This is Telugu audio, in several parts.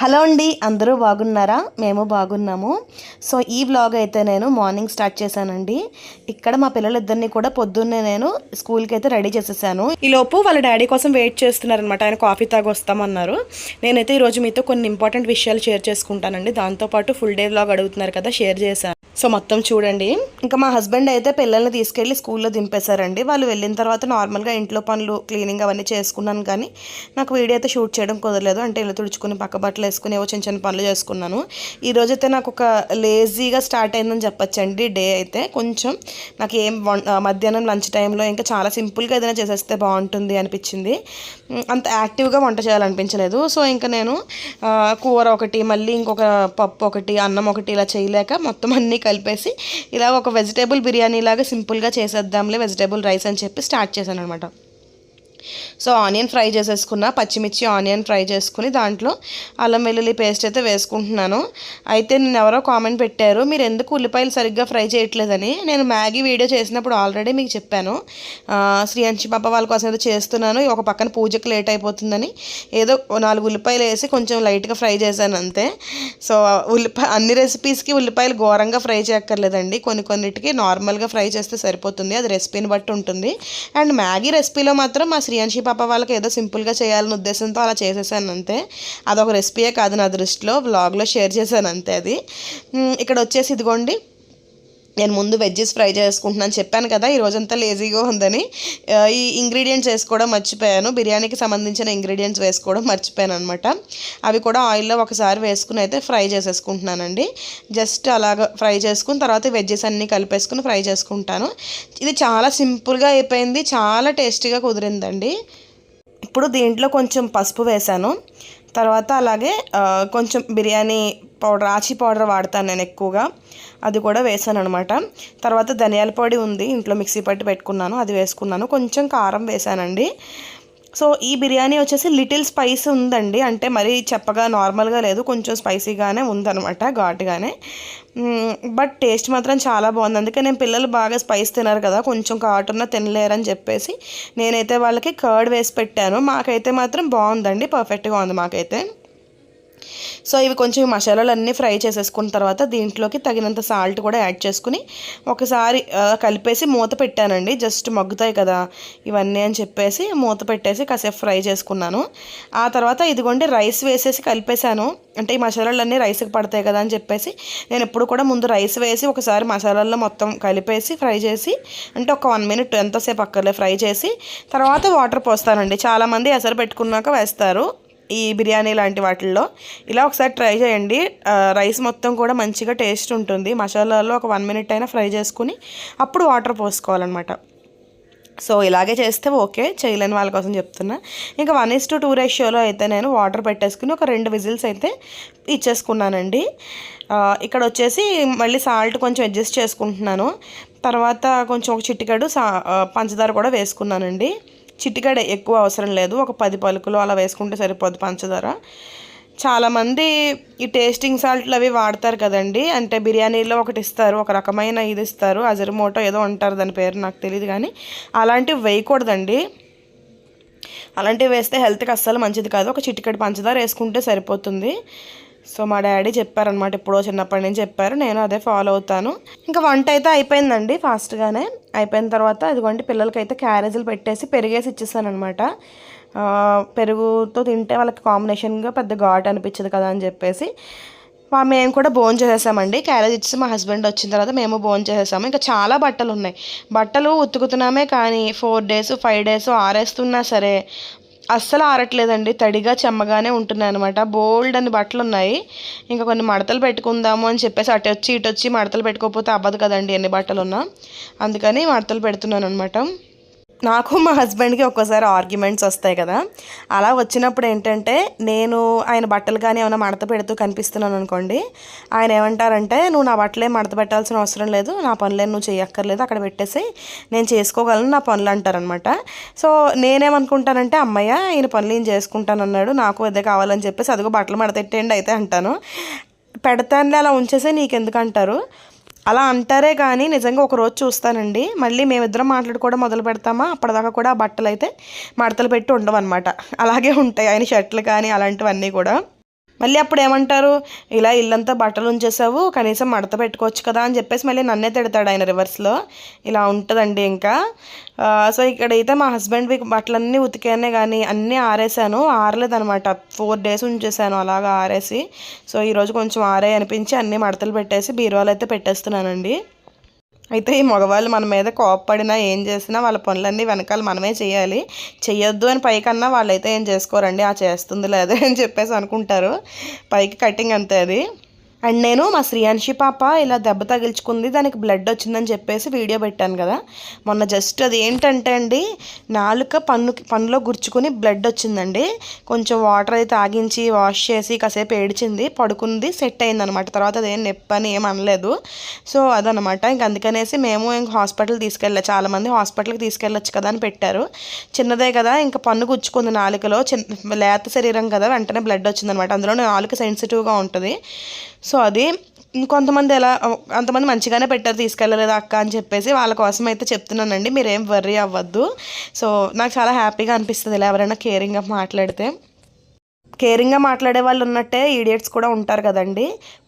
హలో అండి అందరూ బాగున్నారా? మేము బాగున్నాము. సో ఈ వ్లాగ్ అయితే నేను మార్నింగ్ స్టార్ట్ చేశానండి. ఇక్కడ మా పిల్లలిద్దరిని కూడా పొద్దున్నే నేను స్కూల్కి అయితే రెడీ చేసేసాను. ఈలోపు వాళ్ళ డాడీ కోసం వెయిట్ చేస్తున్నారనమాట ఆయన కాఫీ తాగి వస్తామన్నారు నేనైతే ఈరోజు మీతో కొన్ని ఇంపార్టెంట్ విషయాలు షేర్ చేసుకుంటానండి. దాంతోపాటు ఫుల్ డే వ్లాగ్ అడుగుతున్నారు కదా షేర్ చేశాను. సో మొత్తం చూడండి. ఇంకా మా హస్బెండ్ అయితే పిల్లల్ని తీసుకెళ్ళి స్కూల్లో దింపేశారండి. వాళ్ళు వెళ్ళిన తర్వాత నార్మల్గా ఇంట్లో పనులు క్లీనింగ్ అవన్నీ చేసుకున్నాను కానీ నాకు వీడియో అయితే షూట్ చేయడం కుదరలేదు. అంటే ఇల్లు తుడుచుకుని పక్క బట్టలు వేసుకుని ఏవో చిన్న చిన్న పనులు చేసుకున్నాను. ఈరోజైతే అయితే నాకు ఒక లేజీగా స్టార్ట్ అయిందని చెప్పచ్చండి డే అయితే. కొంచెం నాకు ఏం మధ్యాహ్నం లంచ్ టైంలో ఇంకా చాలా సింపుల్గా ఏదైనా చేసేస్తే బాగుంటుంది అనిపించింది. అంత యాక్టివ్గా వంట చేయాలనిపించలేదు. సో ఇంకా నేను కూర ఒకటి మళ్ళీ ఇంకొక పప్పు ఒకటి అన్నం ఒకటి ఇలా చేయలేక మొత్తం అన్నీ కలిపేసి ఇలా ఒక వెజిటేబుల్ బిర్యానీ లాగా సింపుల్గా చేసేద్దాంలే వెజిటేబుల్ రైస్ అని చెప్పి స్టార్ట్ చేశాను అనమాట సో ఆనియన్ ఫ్రై చేసేసుకున్న పచ్చిమిర్చి ఆనియన్ ఫ్రై చేసుకుని దాంట్లో అల్లం వెల్లుల్లి పేస్ట్ అయితే వేసుకుంటున్నాను. అయితే నేను ఎవరో కామెంట్ పెట్టారు మీరు ఎందుకు ఉల్లిపాయలు సరిగ్గా ఫ్రై చేయట్లేదని? నేను మ్యాగీ వీడియో చేసినప్పుడు ఆల్రెడీ మీకు చెప్పాను. శ్రీ అంచి పాప వాళ్ళ కోసం ఏదో చేస్తున్నాను ఒక పక్కన పూజకి లేట్ అయిపోతుందని. ఏదో నాలుగు ఉల్లిపాయలు వేసి కొంచెం లైట్గా ఫ్రై చేశాను అంతే. సో ఉల్లిపాయ అన్ని రెసిపీస్కి ఉల్లిపాయలు ఘోరంగా ఫ్రై చేయక్కర్లేదండి. కొన్ని కొన్నిటికి నార్మల్గా ఫ్రై చేస్తే సరిపోతుంది అది రెసిపీని బట్టి ఉంటుంది. అండ్ మ్యాగీ రెసిపీలో మాత్రం మా శ్రీయాంశి పాప వాళ్ళకి ఏదో సింపుల్గా చేయాలనే ఉద్దేశంతో అలా చేసేసాను అంతే అదొక రెసిపీయే కాదు నా దృష్టిలో. వ్లాగ్లో షేర్ చేశాను అంతే అది. ఇక్కడ వచ్చేసి ఇదిగోండి. నేను ముందు వెజ్జెస్ ఫ్రై చేసుకుంటున్నాను చెప్పాను కదా ఈ రోజంతా లేజీగా ఉందని ఈ ఇంగ్రీడియంట్స్ వేసుకోవడం మర్చిపోయాను. బిర్యానీకి సంబంధించిన ఇంగ్రీడియంట్స్ వేసుకోవడం మర్చిపోయాను అనమాట అవి కూడా ఆయిల్లో ఒకసారి వేసుకుని అయితే ఫ్రై చేసేసుకుంటున్నానండి. జస్ట్ అలాగ ఫ్రై చేసుకుని తర్వాత వెజ్జెస్ అన్నీ కలిపేసుకుని ఫ్రై చేసుకుంటాను. ఇది చాలా సింపుల్గా అయిపోయింది చాలా టేస్టీగా కుదిరిందండి. ఇప్పుడు దీంట్లో కొంచెం పసుపు వేసాను తర్వాత అలాగే కొంచెం బిర్యానీ పౌడర్ ఆచి పౌడర్ వాడతాను నేను ఎక్కువగా. అది కూడా వేసాను అనమాట తర్వాత ధనియాల పొడి ఉంది ఇంట్లో మిక్సీ పట్టి పెట్టుకున్నాను అది వేసుకున్నాను. కొంచెం కారం వేసానండి. సో ఈ బిర్యానీ వచ్చేసి లిటిల్ స్పైస్ ఉందండి. అంటే మరీ చెప్పగా నార్మల్గా లేదు కొంచెం స్పైసీగానే ఉందనమాట ఘాటుగానే. బట్ టేస్ట్ మాత్రం చాలా బాగుంది. అందుకే నేను పిల్లలు బాగా స్పైస్ తినరు కదా కొంచెం కాటున్న తినలేరని చెప్పేసి నేనైతే వాళ్ళకి కర్డ్ వేసి పెట్టాను. మాకైతే మాత్రం బాగుందండి పర్ఫెక్ట్గా ఉంది మాకైతే. సో ఇవి కొంచెం మసాలాలు అన్నీ ఫ్రై చేసేసుకున్న తర్వాత దీంట్లోకి తగినంత సాల్ట్ కూడా యాడ్ చేసుకుని ఒకసారి కలిపేసి మూత పెట్టానండి. జస్ట్ మగ్గుతాయి కదా ఇవన్నీ అని చెప్పేసి మూత పెట్టేసి కాసేపు ఫ్రై చేసుకున్నాను. ఆ తర్వాత ఇదిగోండి రైస్ వేసేసి కలిపేశాను. అంటే ఈ మసాలాలన్నీ రైస్కి పడతాయి కదా అని చెప్పేసి నేను ఎప్పుడు కూడా ముందు రైస్ వేసి ఒకసారి మసాలాల్లో మొత్తం కలిపేసి ఫ్రై చేసి అంటే ఒక వన్ మినిట్ ఎంతసేపు అక్కర్లే ఫ్రై చేసి తర్వాత వాటర్ పోస్తానండి. చాలామంది ఎసరు పెట్టుకున్నాక వేస్తారు. ఈ బిర్యానీ లాంటి వాటిల్లో. ఇలా ఒకసారి ట్రై చేయండి. రైస్ మొత్తం కూడా మంచిగా టేస్ట్ ఉంటుంది. మసాలాలో ఒక వన్ మినిట్ అయినా ఫ్రై చేసుకుని అప్పుడు వాటర్ పోసుకోవాలన్నమాట. సో ఇలాగే చేస్తే ఓకే. చేయలేని వాళ్ళ కోసం చెప్తున్నా. ఇంకా వన్ ఇస్ టు టూ రేషియోలో అయితే నేను వాటర్ పెట్టేసుకుని ఒక రెండు విజిల్స్ అయితే ఇచ్చేసుకున్నానండి. ఇక్కడ వచ్చేసి మళ్ళీ సాల్ట్ కొంచెం అడ్జస్ట్ చేసుకుంటున్నాను. తర్వాత కొంచెం ఒక చిటికెడు సా పంచదార కూడా వేసుకున్నానండి. చిటికడ ఎక్కువ అవసరం లేదు. ఒక పది పలుకులు అలా వేసుకుంటే సరిపోదు పంచదార. చాలామంది ఈ టేస్టింగ్ సాల్ట్లు అవి వాడతారు కదండి. అంటే బిర్యానీలో ఒకటి ఇస్తారు ఒక రకమైన ఇది ఇస్తారు అజర్మోటో ఏదో అంటారు దాని పేరు నాకు తెలియదు కానీ అలాంటివి వేయకూడదండి. అలాంటివి వేస్తే హెల్త్కి అస్సలు మంచిది కాదు. ఒక చిటికెడు పంచదార వేసుకుంటే సరిపోతుంది. సో మా డాడీ చెప్పారనమాట ఎప్పుడో చిన్నప్పటి నుంచి చెప్పారు నేను అదే ఫాలో అవుతాను. ఇంకా వంట అయితే అయిపోయిందండి ఫాస్ట్గానే. అయిపోయిన తర్వాత ఇదిగోండి పిల్లలకైతే క్యారేజీలు పెట్టేసి పెరిగేసి ఇచ్చేసాను అనమాట పెరుగుతో తింటే వాళ్ళకి కాంబినేషన్గా పెద్ద ఘాట్ అనిపించదు కదా అని చెప్పేసి. మేము కూడా భోజనం చేసేసామండి. క్యారేజ్ ఇచ్చి మా హస్బెండ్ వచ్చిన తర్వాత మేము భోజనం చేసేసాము. ఇంకా చాలా బట్టలు ఉన్నాయి బట్టలు ఉతుకుతున్నామే కానీ ఫోర్ డేస్ ఫైవ్ డేస్ ఆరేస్తున్నా సరే అస్సలు ఆరట్లేదండి. తడిగా చెమ్మగానే ఉంటున్నాయి అనమాట బోల్డ్ అని బట్టలు ఉన్నాయి ఇంకా కొన్ని మడతలు పెట్టుకుందాము అని చెప్పేసి అటు వచ్చి ఇటు వచ్చి మడతలు పెట్టుకోకపోతే అవ్వదు కదండి ఎన్ని బట్టలు ఉన్నా అందుకని మడతలు పెడుతున్నాను అనమాట నాకు మా హస్బెండ్కి ఒక్కోసారి ఆర్గ్యుమెంట్స్ వస్తాయి కదా. అలా వచ్చినప్పుడు ఏంటంటే నేను ఆయన బట్టలు కానీ ఏమైనా మడత పెడుతూ కనిపిస్తున్నాను అనుకోండి ఆయన ఏమంటారంటే నువ్వు నా బట్టలే మడత పెట్టాల్సిన అవసరం లేదు నా పనులే నువ్వు చేయక్కర్లేదు అక్కడ పెట్టేసి నేను చేసుకోగలను నా పనులు అంటారనమాట సో నేనేమనుకుంటానంటే అమ్మయ్య ఈయన పనులు ఏం చేసుకుంటాను అన్నాడు నాకు అదే కావాలని చెప్పేసి అదిగో బట్టలు మడతెట్టేయండి అయితే అంటాను. పెడతానులే అలా ఉంచేసే నీకెందుకు అంటారు? అలా అంటారే కానీ నిజంగా ఒక రోజు చూస్తానండి. మళ్ళీ మేమిద్దరం మాట్లాడుకోవడం మొదలు పెడతామా? అప్పటిదాకా కూడా ఆ బట్టలు అయితే మడతలు పెట్టి ఉండవన్నమాట. అలాగే ఉంటాయి ఆయన షర్ట్లు కానీ అలాంటివన్నీ కూడా. మళ్ళీ అప్పుడు ఏమంటారు? ఇలా ఇల్లంతా బట్టలు ఉంచేసావు కనీసం మడత పెట్టుకోవచ్చు కదా అని చెప్పేసి మళ్ళీ నన్నే తిడతాడు ఆయన రివర్స్లో. ఇలా ఉంటుందండి ఇంకా. సో ఇక్కడైతే మా హస్బెండ్వి బట్టలన్నీ ఉతికానే కానీ అన్నీ ఆరేసాను. ఆరలేదనమాట. ఫోర్ డేస్ ఉంచేసాను అలాగా ఆరేసి. సో ఈరోజు కొంచెం ఆరే అనిపించి అన్నీ మడతలు పెట్టేసి బీరువాలు అయితే పెట్టేస్తున్నానండి. అయితే ఈ మగవాళ్ళు మన మీద కోపపడినా ఏం చేసినా వాళ్ళ పనులన్నీ వెనకాల మనమే చేయాలి. చెయ్యొద్దు అని పైకన్నా వాళ్ళైతే ఏం చేసుకోరండి? ఆ చేస్తుంది లేదా అని చెప్పేసి అనుకుంటారు. పైకి కటింగ్ అంతే అది. అండ్ నేను మా శ్రీయాన్షి పాప ఇలా దెబ్బ తగిల్చుకుంది దానికి బ్లడ్ వచ్చిందని చెప్పేసి వీడియో పెట్టాను కదా. మొన్న జస్ట్ అది ఏంటంటే అండి నాలుక పన్ను పన్నులో గుర్చుకుని బ్లడ్ వచ్చిందండి. కొంచెం వాటర్ అయితే తాగించి వాష్ చేసి కాసేపు ఏడిచింది పడుకుంది సెట్ అయిందనమాట. తర్వాత అదేం నొప్పి అని ఏం అనలేదు. సో అదనమాట. ఇంక అందుకనేసి మేము ఇంక హాస్పిటల్ తీసుకెళ్ళా చాలామంది హాస్పిటల్కి తీసుకెళ్ళొచ్చు కదా అని పెట్టారు. చిన్నదే కదా ఇంకా పన్ను గుచ్చుకుంది నాలుకలో చిన్న లేత శరీరం కదా వెంటనే బ్లడ్ వచ్చిందనమాట. అందులో నాలుక సెన్సిటివ్గా ఉంటుంది. సో అది ఇంకొంతమంది ఎలా అంతమంది మంచిగానే పెట్టారు తీసుకెళ్ళలేదు అక్క అని చెప్పేసి వాళ్ళ కోసం అయితే చెప్తున్నానండి. మీరేం వర్రీ అవ్వద్దు. సో నాకు చాలా హ్యాపీగా అనిపిస్తుంది ఇలా ఎవరైనా కేరింగ్గా మాట్లాడితే. కేరింగ్గా మాట్లాడే వాళ్ళు ఉన్నట్టే ఈడియట్స్ కూడా ఉంటారు కదండి.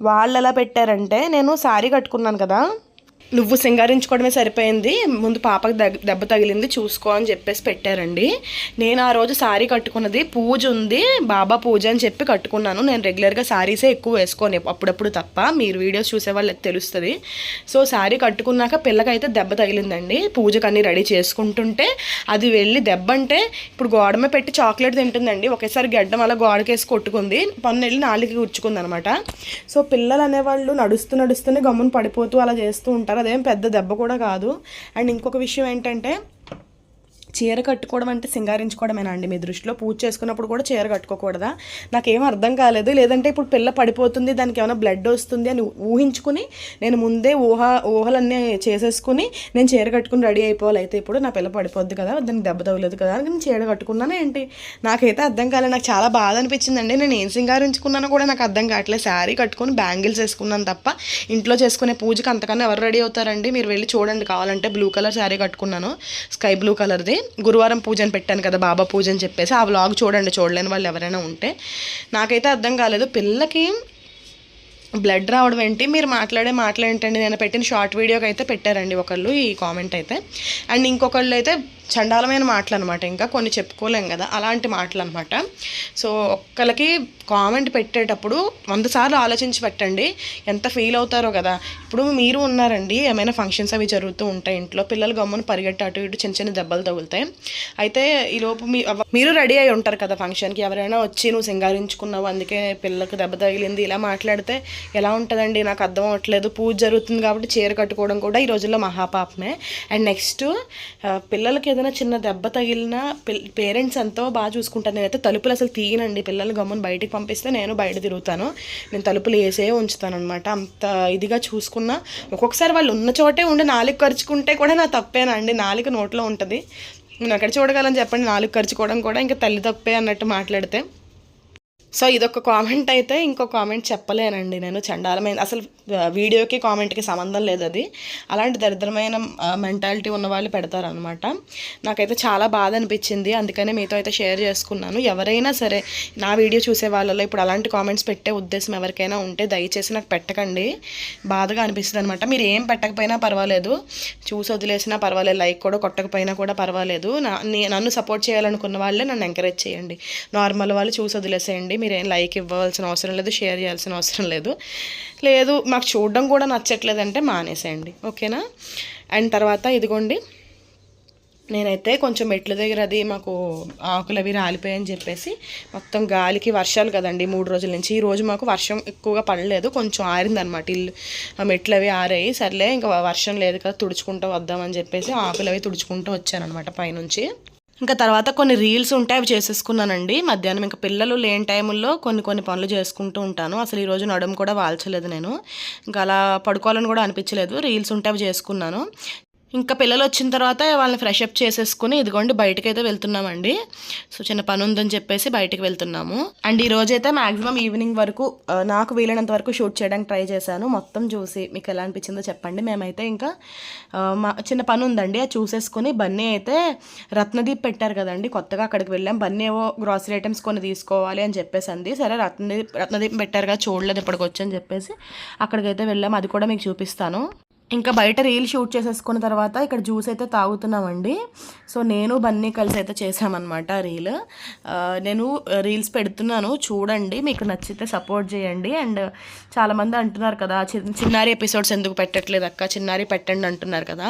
వాళ్ళు ఎలా పెట్టారంటే నేను శారీ కట్టుకున్నాను కదా. నువ్వు సింగారించుకోవడమే సరిపోయింది ముందు పాపకి దగ్- దెబ్బ తగిలింది చూసుకో అని చెప్పేసి పెట్టారండి. నేను ఆ రోజు శారీ కట్టుకున్నది పూజ ఉంది బాబా పూజ అని చెప్పి కట్టుకున్నాను. నేను రెగ్యులర్గా శారీసే ఎక్కువ వేసుకోను అప్పుడప్పుడు తప్ప మీరు వీడియోస్ చూసే వాళ్ళకి తెలుస్తుంది. సో శారీ కట్టుకున్నాక పిల్లకైతే దెబ్బ తగిలిందండి. పూజకు రెడీ చేసుకుంటుంటే అది వెళ్ళి దెబ్బ అంటే ఇప్పుడు గోడమే పెట్టి చాక్లెట్ తింటుందండి. ఒకేసారి గడ్డం అలా గోడకేసి కొట్టుకుంది. పన్ను వెళ్ళి నాలుగు కూర్చుకుంది అనమాట సో పిల్లలు అనేవాళ్ళు నడుస్తూ నడుస్తూనే గమ్మున పడిపోతూ అలా చేస్తూ ఉంటారు. అదేం పెద్ద దెబ్బ కూడా కాదు. అండ్ ఇంకొక విషయం ఏంటంటే చీర కట్టుకోవడం అంటే సింగారించుకోవడమేనా అండి మీ దృష్టిలో? పూజ చేసుకున్నప్పుడు కూడా చీర కట్టుకోకూడదా? నాకేం అర్థం కాలేదు. లేదంటే ఇప్పుడు పిల్ల పడిపోతుంది దానికి ఏమైనా బ్లడ్ వస్తుంది అని ఊహించుకుని నేను ముందే ఊహ ఊహలన్నీ చేసేసుకుని నేను చీర కట్టుకుని రెడీ అయిపోవాలి. అయితే ఇప్పుడు నా పిల్ల పడిపోద్ది కదా దానికి దెబ్బ తగలేదు కదా అని నేను చీర కట్టుకున్నాను ఏంటి? నాకైతే అర్థం కాలేదు. నాకు చాలా బాధ అనిపించిందండి. నేను ఏం సింగారించుకున్నానో కూడా నాకు అర్థం కావట్లేదు. శారీ కట్టుకొని బ్యాంగిల్స్ వేసుకున్నాను తప్ప ఇంట్లో చేసుకునే పూజకి అంతకన్నా ఎవరు రెడీ అవుతారండి? మీరు వెళ్ళి చూడండి. కావాలంటే బ్లూ కలర్ శారీ కట్టుకున్నాను. స్కై బ్లూ కలర్ది గురువారం పూజను పెట్టాను కదా బాబా పూజ అని చెప్పేసి ఆ వ్లాగ్ చూడండి చూడలేని వాళ్ళు ఎవరైనా ఉంటే. నాకైతే అర్థం కాలేదు పిల్లకి బ్లడ్ రావడం ఏంటి? మీరు మాట్లాడే మాటలు ఏంటండి? నేను పెట్టిన షార్ట్ వీడియోకి అయితే పెట్టారండి ఒకళ్ళు ఈ కామెంట్ అయితే. అండ్ ఇంకొకళ్ళు అయితే చండాలమైన మాటలు అనమాట ఇంకా కొన్ని చెప్పుకోలేం కదా అలాంటి మాటలు అనమాట సో ఒక్కరికి కామెంట్ పెట్టేటప్పుడు వంద సార్లు ఆలోచించి పెట్టండి ఎంత ఫీల్ అవుతారో కదా. ఇప్పుడు మీరు ఉన్నారండి ఏమైనా ఫంక్షన్స్ అవి జరుగుతూ ఉంటాయి ఇంట్లో పిల్లలు గమ్మున పరిగెట్టి అటు ఇటు చిన్న చిన్న దెబ్బలు తగులుతాయి. అయితే ఈలోపు మీ మీరు రెడీ అయి ఉంటారు కదా ఫంక్షన్కి ఎవరైనా వచ్చి నువ్వు సింగారించుకున్నావు అందుకే పిల్లలకు దెబ్బ తగిలింది ఇలా మాట్లాడితే ఎలా ఉంటుందండి? నాకు అర్థం అవ్వట్లేదు. పూజ జరుగుతుంది కాబట్టి చీర కట్టుకోవడం కూడా ఈ రోజుల్లో మహాపాపమే. అండ్ నెక్స్ట్ పిల్లలకి ఏదైనా చిన్న దెబ్బ తగిలినా పేరెంట్స్ ఎంతో బాగా చూసుకుంటాను నేనైతే తలుపులు అసలు తీయనండి. పిల్లలు గమ్మున బయటికి పంపిస్తే నేను బయట తిరుగుతాను. నేను తలుపులు వేసే ఉంచుతాను అనమాట అంత ఇదిగా చూసుకున్నా. ఒక్కొక్కసారి వాళ్ళు ఉన్న చోటే ఉండి నాలుగు ఖర్చుకుంటే కూడా నా తప్పేనండి. నాలుగు నోట్లో ఉంటుంది. నేను ఎక్కడ చూడగలని చెప్పండి? నాలుగు ఖర్చుకోవడం కూడా ఇంకా తల్లి తప్పే అన్నట్టు మాట్లాడితే. సో ఇదొక కామెంట్ అయితే ఇంకో కామెంట్ చెప్పలేనండి నేను చండాలమైన అసలు వీడియోకి కామెంట్కి సంబంధం లేదు అది. అలాంటి దరిద్రమైన మెంటాలిటీ ఉన్న వాళ్ళు పెడతారనమాట నాకైతే చాలా బాధ అనిపించింది. అందుకనే మీతో అయితే షేర్ చేసుకున్నాను. ఎవరైనా సరే నా వీడియో చూసే వాళ్ళలో ఇప్పుడు అలాంటి కామెంట్స్ పెట్టే ఉద్దేశం ఎవరికైనా ఉంటే దయచేసి నాకు పెట్టకండి. బాధగా అనిపిస్తుంది అనమాట మీరు ఏం పెట్టకపోయినా పర్వాలేదు. చూసి వదిలేసినా పర్వాలేదు. లైక్ కూడా కొట్టకపోయినా కూడా పర్వాలేదు. నా నన్ను సపోర్ట్ చేయాలనుకున్న వాళ్ళే నన్ను ఎంకరేజ్ చేయండి. నార్మల్ వాళ్ళు చూసి వదిలేసేయండి. మీరేం లైక్ ఇవ్వాల్సిన అవసరం లేదు షేర్ చేయాల్సిన అవసరం లేదు. లేదు మాకు చూడడం కూడా నచ్చట్లేదంటే మానేసేయండి. ఓకేనా? అండ్ తర్వాత ఇదిగోండి నేనైతే కొంచెం మెట్ల దగ్గర అది మాకు ఆకులు అవి రాలిపోయాయని చెప్పేసి మొత్తం గాలికి వర్షాలు కదండి మూడు రోజుల నుంచి. ఈ రోజు మాకు వర్షం ఎక్కువగా పడలేదు కొంచెం ఆరిందనమాట ఇల్లు ఆ మెట్లు అవి ఆరాయి సర్లే ఇంకా వర్షం లేదు కదా తుడుచుకుంటూ వద్దామని చెప్పేసి ఆకులు అవి తుడుచుకుంటూ వచ్చానమాట పైనుంచి. ఇంకా తర్వాత కొన్ని రీల్స్ ఉంటాయి అవి చేసేసుకున్నానండి. మధ్యాహ్నం ఇంకా పిల్లలు లేని టైంలో కొన్ని కొన్ని పనులు చేసుకుంటూ ఉంటాను. అసలు ఈరోజు నడుము కూడా వాల్చలేదు నేను. ఇంకా అలా పడుకోవాలని కూడా అనిపించలేదు. రీల్స్ ఉంటే అవి చేసుకున్నాను. ఇంకా పిల్లలు వచ్చిన తర్వాత వాళ్ళని ఫ్రెష్ అప్ చేసేసుకుని ఇదిగోండి బయటకైతే అయితే వెళ్తున్నామండి. సో చిన్న పని ఉందని చెప్పేసి బయటకు వెళ్తున్నాము. అండ్ ఈ రోజైతే మాక్సిమం ఈవినింగ్ వరకు నాకు వీలైనంత వరకు షూట్ చేయడానికి ట్రై చేశాను. మొత్తం చూసి మీకు ఎలా అనిపించిందో చెప్పండి. మేమైతే ఇంకా మా చిన్న పని ఉందండి అది చూసేసుకుని బన్నీ అయితే రత్నదీప్ పెట్టారు కదండి. కొత్తగా అక్కడికి వెళ్ళాం. బన్నీ ఏవో గ్రాసరీ ఐటమ్స్ కొన్ని తీసుకోవాలి అని చెప్పేసి అంది. సరే రత్నదీప్ రత్నదీప్ పెట్టారు కదా చూడలేదు ఇప్పటికి వచ్చని చెప్పేసి అక్కడికైతే వెళ్ళాం. అది కూడా మీకు చూపిస్తాను. ఇంకా బయట రీల్ షూట్ చేసేసుకున్న తర్వాత ఇక్కడ జ్యూస్ అయితే తాగుతున్నామండి. సో నేను బన్నీ కలిసి అయితే చేసామన్నమాట రీల్. నేను రీల్స్ పెడుతున్నాను చూడండి మీకు నచ్చితే సపోర్ట్ చేయండి. అండ్ చాలామంది అంటున్నారు కదా చిన్నారి ఎపిసోడ్స్ ఎందుకు పెట్టట్లేదు అక్క? చిన్నారి పెట్టండి అంటున్నారు కదా.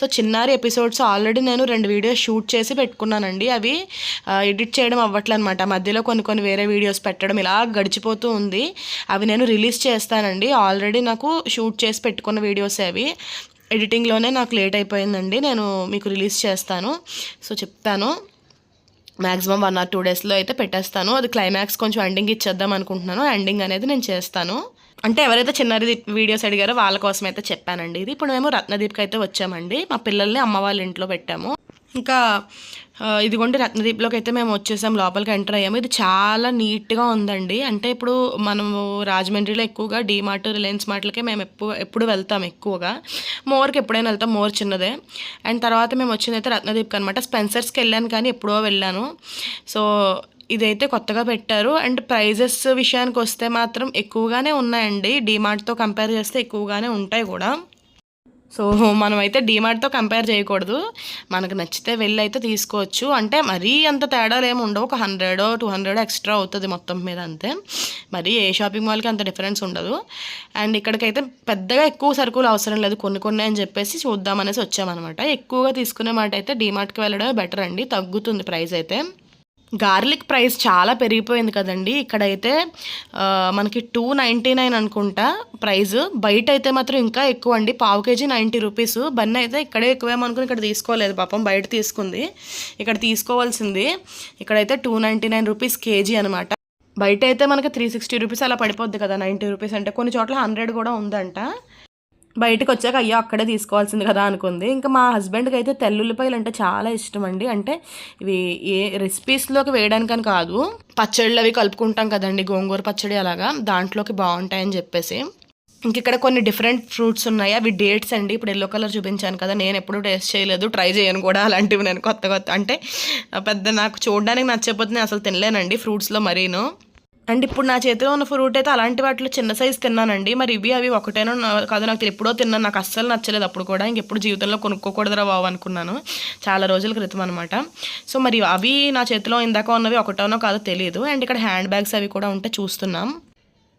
సో చిన్నారి ఎపిసోడ్స్ ఆల్రెడీ నేను రెండు వీడియోస్ షూట్ చేసి పెట్టుకున్నానండి. అవి ఎడిట్ చేయడం అవ్వట్లే అనమాట మధ్యలో కొన్ని కొన్ని వేరే వీడియోస్ పెట్టడం ఇలా గడిచిపోతూ ఉంది. అవి నేను రిలీజ్ చేస్తానండి. ఆల్రెడీ నాకు షూట్ చేసి పెట్టుకున్న వీడియోస్ అవి. ఎడిటింగ్లోనే నాకు లేట్ అయిపోయిందండి. నేను మీకు రిలీజ్ చేస్తాను. సో చెప్తాను. మ్యాక్సిమం వన్ ఆర్ టూ డేస్లో అయితే పెట్టేస్తాను. అది క్లైమాక్స్ కొంచెం ఎండింగ్ ఇచ్చేద్దాం అనుకుంటున్నాను. ఎండింగ్ అనేది నేను చేస్తాను. అంటే ఎవరైతే చిన్నది వీడియోస్ అడిగారో వాళ్ళ కోసం అయితే చెప్పానండి. ఇది ఇప్పుడు మేము రత్నదీప్కి అయితే వచ్చామండి. మా పిల్లల్ని అమ్మ వాళ్ళ ఇంట్లో పెట్టాము. ఇంకా ఇదిగోండి రత్నదీప్లోకి అయితే మేము వచ్చేసాం లోపలికి ఎంటర్ అయ్యాము. ఇది చాలా నీట్గా ఉందండి. అంటే ఇప్పుడు మనము రాజమండ్రిలో ఎక్కువగా డీమార్ట్ రిలయన్స్ మార్ట్లకే మేము ఎప్పుడు ఎప్పుడు వెళ్తాం ఎక్కువగా. మోర్కి ఎప్పుడైనా వెళ్తాం మోర్ చిన్నదే. అండ్ తర్వాత మేము వచ్చింది అయితే రత్నదీప్కి అనమాట స్పెన్సర్స్కి వెళ్ళాను కానీ ఎప్పుడో వెళ్ళాను. సో ఇదైతే కొత్తగా పెట్టారు. అండ్ ప్రైజెస్ విషయానికి వస్తే మాత్రం ఎక్కువగానే ఉన్నాయండి. డీమార్ట్తో కంపేర్ చేస్తే ఎక్కువగానే ఉంటాయి కూడా. సో మనమైతే డీమార్ట్తో కంపేర్ చేయకూడదు. మనకు నచ్చితే వెళ్ళి అయితే తీసుకోవచ్చు. అంటే మరీ అంత తేడాలు ఏమి ఉండవు. ఒక హండ్రెడ్ టూ హండ్రెడ్ ఎక్స్ట్రా అవుతుంది మొత్తం మీద అంతే. మరీ ఏ షాపింగ్ మాల్కి అంత డిఫరెన్స్ ఉండదు. అండ్ ఇక్కడికైతే పెద్దగా ఎక్కువ సరుకులు అవసరం లేదు. కొన్ని కొన్ని అని చెప్పేసి చూద్దామనేసి వచ్చామన్నమాట. ఎక్కువగా తీసుకునే మాట అయితే డీమార్ట్కి వెళ్ళడమే బెటర్ అండి. తగ్గుతుంది ప్రైస్ అయితే. గార్లిక్ ప్రైస్ చాలా పెరిగిపోయింది కదండి. ఇక్కడైతే మనకి టూ నైంటీ నైన్ అనుకుంటా ప్రైస్. బయట అయితే మాత్రం ఇంకా ఎక్కువ అండి పావు కేజీ నైంటీ రూపీస్. బన్ అయితే ఇక్కడే ఎక్కువేమనుకుని ఇక్కడ తీసుకోలేదు. పాపం బయట తీసుకుంది. ఇక్కడ తీసుకోవాల్సింది ఇక్కడైతే two ninety nine rupees KG అనమాట బయట అయితే మనకి త్రీ సిక్స్టీ రూపీస్ అలా పడిపోద్ది కదా నైంటీ రూపీస్ అంటే. కొన్ని చోట్ల హండ్రెడ్ కూడా ఉందంట. బయటకు వచ్చాక అయ్యో అక్కడే తీసుకోవాల్సింది కదా అనుకుంది. ఇంకా మా హస్బెండ్కి అయితే తెల్లుల్లిపాయలు అంటే చాలా ఇష్టం అండి అంటే ఇవి ఏ రెసిపీస్లోకి వేయడానికని కాదు పచ్చళ్ళు అవి కలుపుకుంటాం కదండి గోంగూర పచ్చడి అలాగా దాంట్లోకి బాగుంటాయని చెప్పేసి. ఇంక ఇక్కడ కొన్ని డిఫరెంట్ ఫ్రూట్స్ ఉన్నాయి. అవి డేట్స్ అండి. ఇప్పుడు ఎల్లో కలర్ చూపించాను కదా నేను ఎప్పుడూ టేస్ట్ చేయలేదు. ట్రై చేయను కూడా అలాంటివి నేను కొత్త కొత్త. అంటే పెద్ద నాకు చూడడానికి నచ్చకపోతే నేను అసలు తినలేనండి ఫ్రూట్స్లో మరీను. అండ్ ఇప్పుడు నా చేతిలో ఉన్న ఫ్రూట్ అయితే అలాంటి వాటిలో చిన్న సైజు తిన్నానండి. మరి ఇవి అవి ఒకటేనో కాదు నాకు ఎప్పుడో తిన్నాను. నాకు అస్సలు నచ్చలేదు అప్పుడు కూడా. ఇంకెప్పుడు జీవితంలో కొనుక్కోకూడదురా బావు అనుకున్నాను. చాలా రోజుల క్రితం అనమాట సో మరి అవి నా చేతిలో ఇందాక ఉన్నవి ఒకటోనో కాదో తెలియదు అండ్ ఇక్కడ హ్యాండ్ బ్యాగ్స్ అవి కూడా ఉంటే చూస్తున్నాం.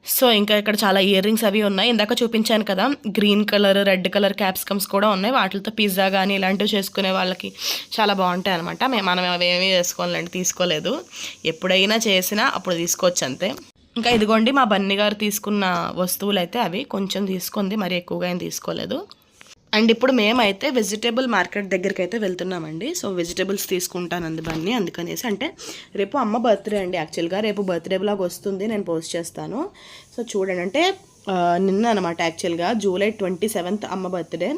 సో ఇంకా ఇక్కడ చాలా ఇయర్ రింగ్స్ అవి ఉన్నాయి. ఇందాక చూపించాను కదా green colour red colour capsicums కూడా ఉన్నాయి. వాటితో పిజ్జా కానీ ఇలాంటివి చేసుకునే వాళ్ళకి చాలా బాగుంటాయి అనమాట మనం అవేమీ చేసుకోవాలంటే తీసుకోలేదు. ఎప్పుడైనా చేసినా అప్పుడు తీసుకోవచ్చు అంతే. ఇంకా ఇదిగోండి మా బన్నీ గారు తీసుకున్న వస్తువులు అయితే అవి కొంచెం తీసుకుంది. మరి ఎక్కువగా ఏం తీసుకోలేదు. అండ్ ఇప్పుడు మేమైతే వెజిటేబుల్ మార్కెట్ దగ్గరికి అయితే వెళ్తున్నామండి. సో వెజిటేబుల్స్ తీసుకుంటాను అందువన్నీ అందుకనేసి అంటే రేపు అమ్మ బర్త్డే అండి. యాక్చువల్గా రేపు బర్త్డే బ్లాగ్ వస్తుంది. నేను పోస్ట్ చేస్తాను. సో చూడండి. అంటే నిన్న అనమాట యాక్చువల్గా జూలై ట్వంటీ సెవెంత్ అమ్మ బర్త్డే.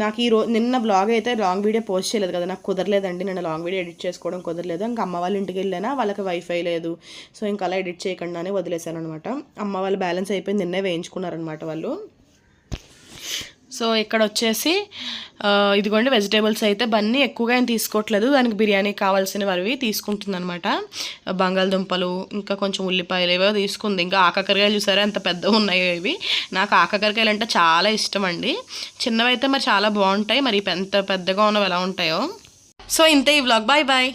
నాకు ఈ రోజు నిన్న బ్లాగ్ అయితే లాంగ్ వీడియో పోస్ట్ చేయలేదు కదా. నాకు కుదరలేదండి నేను లాంగ్ వీడియో ఎడిట్ చేసుకోవడం కుదరలేదు. ఇంకా అమ్మ వాళ్ళ ఇంటికి వెళ్ళినా వాళ్ళకి వైఫై లేదు. సో ఇంకా అలా ఎడిట్ చేయకుండానే వదిలేశాను అనమాట అమ్మ వాళ్ళు బ్యాలెన్స్ అయిపోయింది నిన్నే వేయించుకున్నారనమాట వాళ్ళు. సో ఇక్కడ వచ్చేసి ఇదిగోండి వెజిటేబుల్స్ అయితే బన్నీ ఎక్కువగా ఏం తీసుకోవట్లేదు. దానికి బిర్యానీ కావాల్సినవి అవి తీసుకుంటుంది అనమాట బంగాళదుంపలు ఇంకా కొంచెం ఉల్లిపాయలు ఏవో తీసుకుంది. ఇంకా ఆకాకరకాయలు చూసారా? ఎంత పెద్దగా ఉన్నాయో ఇవి. నాకు ఆకాకరకాయలు అంటే చాలా ఇష్టం అండి. చిన్నవి అయితే మరి చాలా బాగుంటాయి. మరి ఎంత పెద్దగా ఉన్నవి ఎలా ఉంటాయో. సో ఇంతే ఈ వ్లాగ్. Bye bye.